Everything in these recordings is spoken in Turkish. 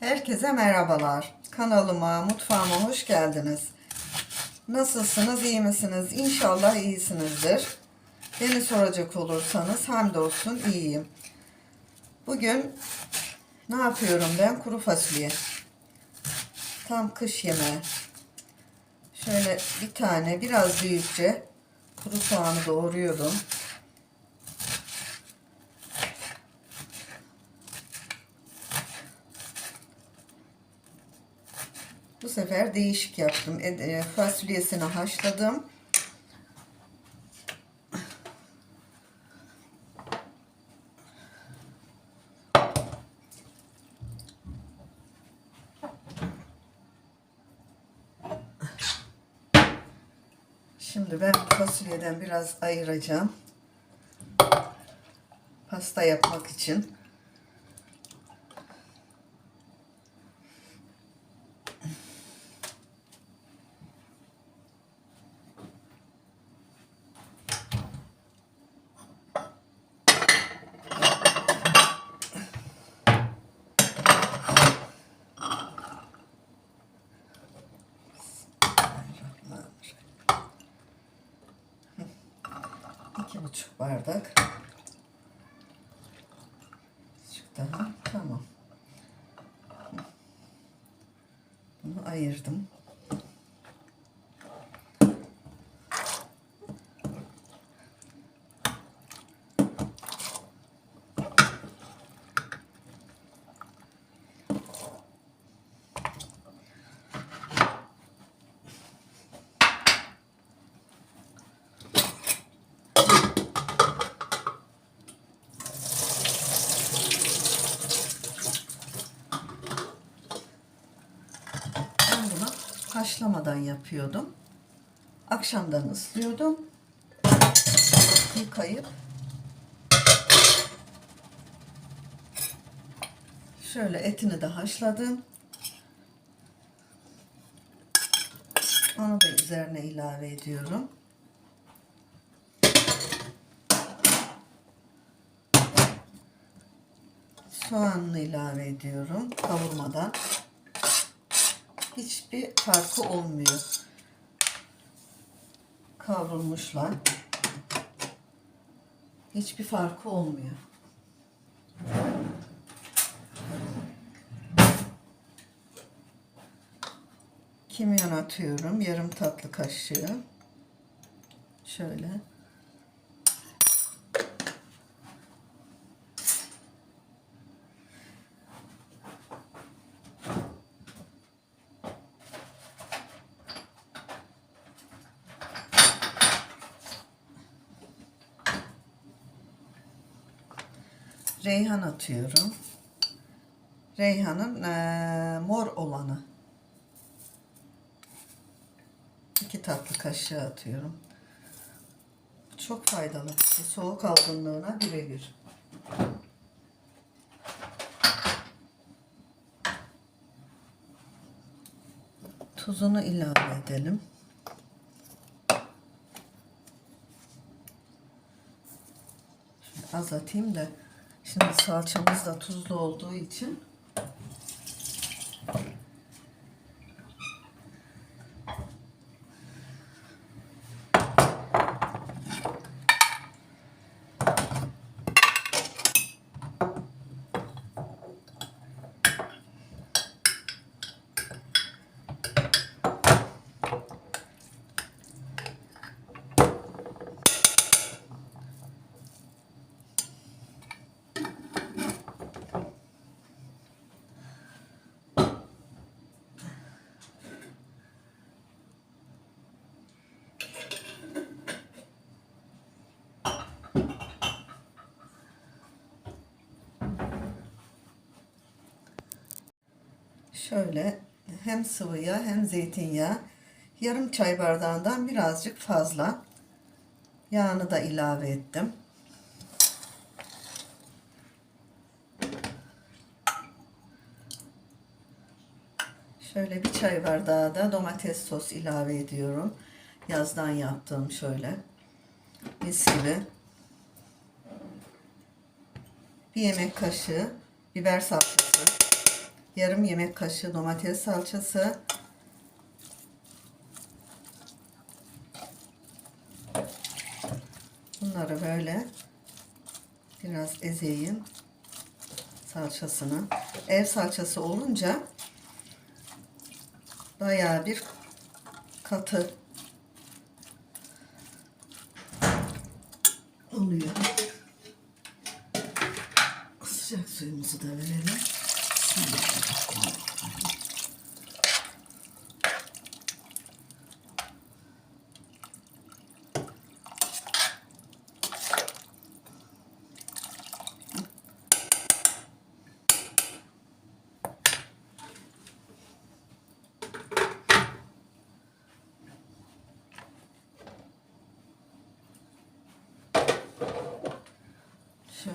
Herkese merhabalar. Kanalıma, mutfağıma hoş geldiniz. Nasılsınız, iyi misiniz? İnşallah iyisinizdir. Beni soracak olursanız hamdolsun iyiyim. Bugün ne yapıyorum ben? Kuru fasulye. Tam kış yemeği. Şöyle bir tane biraz büyükçe kuru soğanı doğruyordum. Bu sefer değişik yaptım. E, e, fasulyesini haşladım. Şimdi ben fasulyeden biraz ayıracağım. Pasta yapmak için. İki buçuk bardak. Azıcık daha. Tamam. Bunu ayırdım. Ben bunu haşlamadan yapıyordum. Akşamdan ıslıyordum. Yıkayıp şöyle etini de haşladım. Onu da üzerine ilave ediyorum. Soğanını ilave ediyorum kavurmadan hiçbir farkı olmuyor. Kavrulmuşlar. Hiçbir farkı olmuyor. Kimyon atıyorum. Yarım tatlı kaşığı. Şöyle. Reyhan atıyorum. Reyhan'ın eee, mor olanı. İki tatlı kaşığı atıyorum. Çok faydalı. Soğuk algınlığına birebir. Tuzunu ilave edelim. Şimdi az atayım da şimdi salçamız da tuzlu olduğu için Şöyle hem sıvı yağ hem zeytinyağı yarım çay bardağından birazcık fazla yağını da ilave ettim. Şöyle bir çay bardağı da domates sos ilave ediyorum. Yazdan yaptığım şöyle. Mis gibi. Bir yemek kaşığı biber salçası yarım yemek kaşığı domates salçası, bunları böyle biraz ezeyim salçasını. Ev salçası olunca bayağı bir katı oluyor. Sıcak suyumuzu da verelim.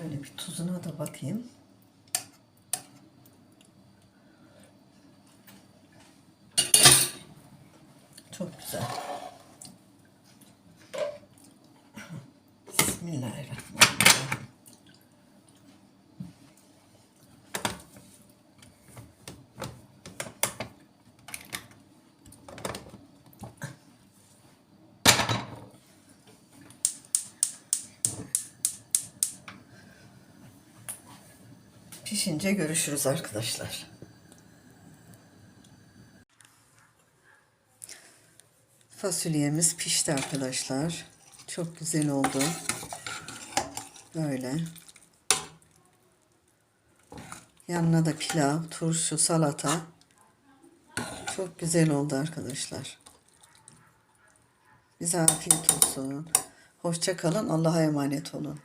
Şöyle bir tuzuna da bakayım. Çok güzel. Bismillahirrahmanirrahim. Pişince görüşürüz arkadaşlar. Fasulyemiz pişti arkadaşlar. Çok güzel oldu. Böyle. Yanına da pilav, turşu, salata. Çok güzel oldu arkadaşlar. Bize afiyet olsun. Hoşça kalın. Allah'a emanet olun.